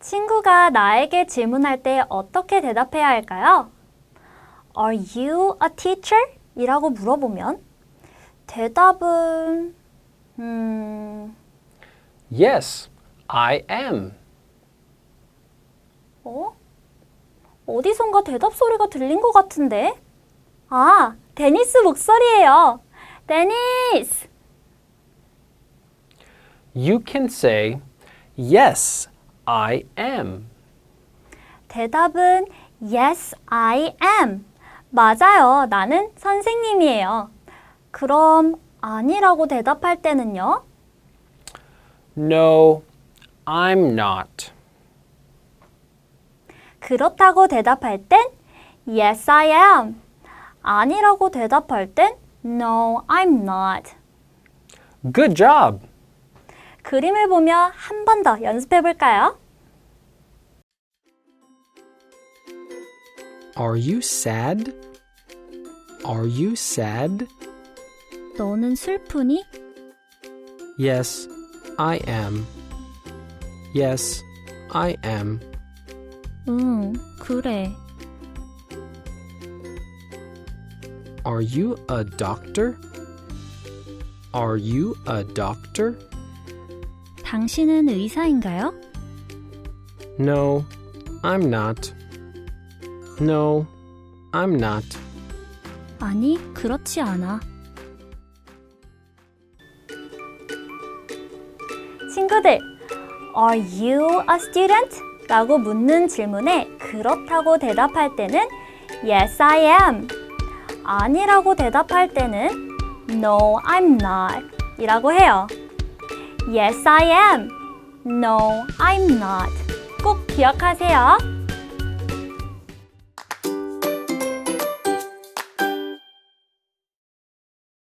친구가 나에게 질문할 때 어떻게 대답해야 할까요? Are you a teacher? 이라고 물어보면 대답은 음, Yes, I am. 어? 어디선가 대답 소리가 들린 것 같은데? 아, 데니스 목소리예요. 데니스! You can say, Yes, I am. 대답은 Yes, I am. 맞아요. 나는 선생님이에요. 그럼 아니라고 대답할 때는요? No, I'm not. 그렇다고 대답할 땐 Yes, I am. 아니라고 대답할 땐 No, I'm not. Good job. 그림을 보며 한 번 더 연습해 볼까요? Are you sad? Are you sad? 너는 슬프니? Yes, I am. Yes, I am. 응, 그래. Are you a doctor? Are you a doctor? 당신은 의사인가요? No, I'm not. No, I'm not. 아니, 그렇지 않아. 친구들, Are you a student? 라고 묻는 질문에 그렇다고 대답할 때는 Yes, I am. 아니라고 대답할 때는 No, I'm not. 이라고 해요. Yes, I am. No, I'm not. 꼭 기억하세요.